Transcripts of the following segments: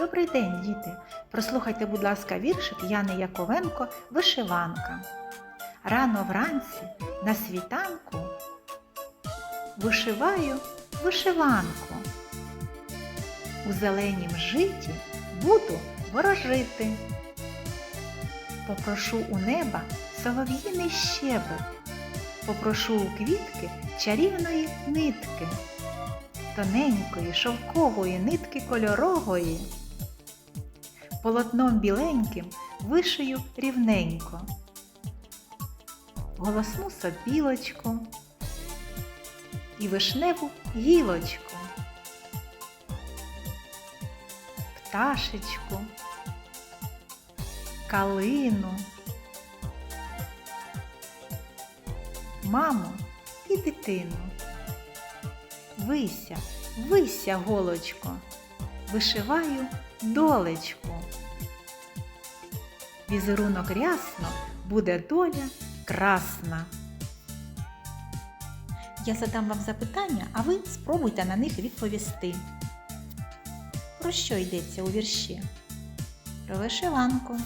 Добрий день, діти! Прослухайте, будь ласка, віршик Яни Яковенко Вишиванка. Рано вранці на світанку вишиваю вишиванку. У зеленім житі буду ворожити. Попрошу у неба солов'їний щебет, попрошу у квітки чарівної нитки, тоненької шовкової нитки кольорової. Полотном біленьким вишию рівненько, голосну сопілочку і вишневу гілочку, пташечку, калину, маму і дитину. Вися, вися, голочко, вишиваю долечку. Візерунок рясно, буде доля красна. Я задам вам запитання, а ви спробуйте на них відповісти. Про що йдеться у вірші? Про вишиванку.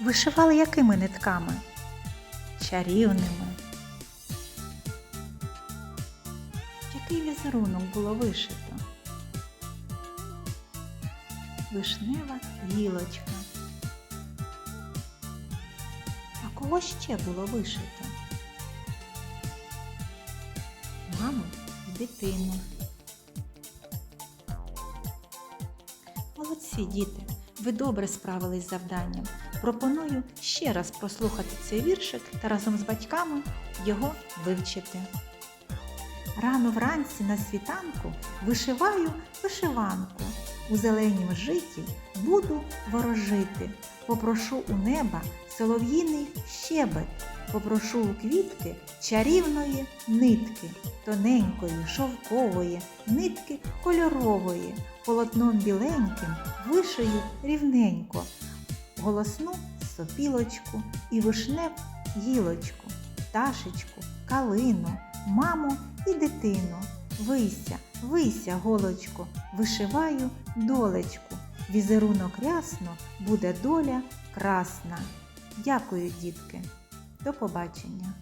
Вишивали якими нитками? Чарівними. Який візерунок було вишито? Вишнева гілочка. А кого ще було вишито? Маму і дитину. Молодці, діти! Ви добре справились з завданням. Пропоную ще раз прослухати цей віршик та разом з батьками його вивчити. Рано вранці на світанку вишиваю вишиванку. У зеленім житті буду ворожити. Попрошу у неба солов'їний щебет, попрошу у квітки чарівної нитки, тоненької, шовкової, нитки кольорової, полотном біленьким вишию рівненько, голосну сопілочку і вишнев гілочку, пташечку, калину, маму і дитину. Вися, вися, голочко, вишиваю долечку. Візерунок рясно, буде доля красна. Дякую, дітки. До побачення.